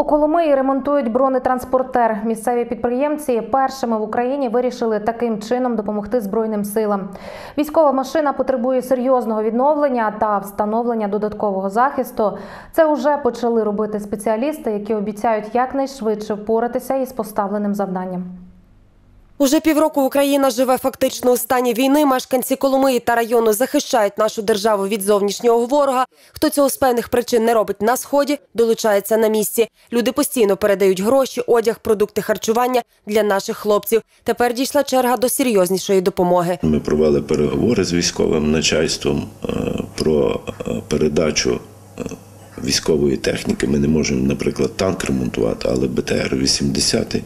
У Коломиї ремонтують бронетранспортер. Місцеві підприємці першими в Україні вирішили таким чином допомогти Збройним силам. Військова машина потребує серйозного відновлення та встановлення додаткового захисту. Це вже почали робити спеціалісти, які обіцяють якнайшвидше впоратися із поставленим завданням. Уже півроку Україна живе фактично у стані війни. Мешканці Коломиї та району захищають нашу державу від зовнішнього ворога. Хто цього з певних причин не робить на сході, долучається на місці. Люди постійно передають гроші, одяг, продукти харчування для наших хлопців. Тепер дійшла черга до серйознішої допомоги. Ми провели переговори з військовим начальством е, про е, передачу військової техніки. Ми не можемо, наприклад, танк ремонтувати, але БТР-80,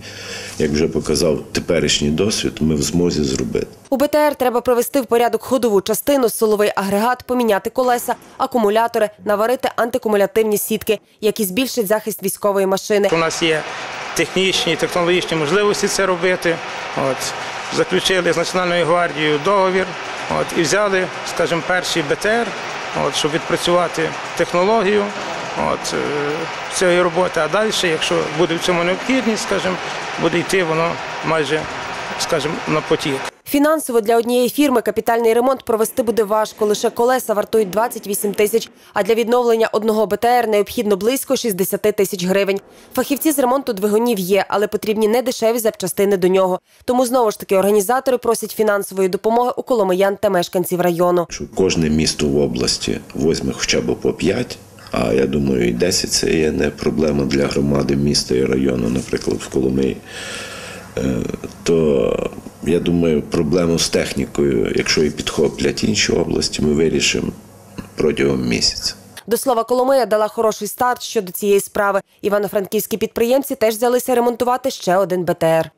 як вже показав теперішній досвід, ми в змозі зробити. У БТР треба привести в порядок ходову частину, силовий агрегат, поміняти колеса, акумулятори, наварити антикумулятивні сітки, які збільшать захист військової машини. У нас є технічні, технологічні можливості це робити. От, заключили з Національною гвардією договір от, і взяли, скажімо, перший БТР, от, щоб відпрацювати технологію от, е, цієї роботи. А далі, якщо буде в цьому необхідність, скажімо, буде йти воно майже скажімо, на потік. Фінансово для однієї фірми капітальний ремонт провести буде важко. Лише колеса вартують 28 тисяч, а для відновлення одного БТР необхідно близько 60 тисяч гривень. Фахівці з ремонту двигунів є, але потрібні не дешеві запчастини до нього. Тому знову ж таки організатори просять фінансової допомоги у коломиян та мешканців району. Кожне місто в області возьме хоча б по 5, а я думаю, і 10 це є не проблема для громади міста і району, наприклад, в Коломиї. Е, То я думаю, проблему з технікою, якщо і підхоплять інші області, ми вирішимо протягом місяця. До слова, Коломия дала хороший старт щодо цієї справи. Івано-франківські підприємці теж взялися ремонтувати ще один БТР.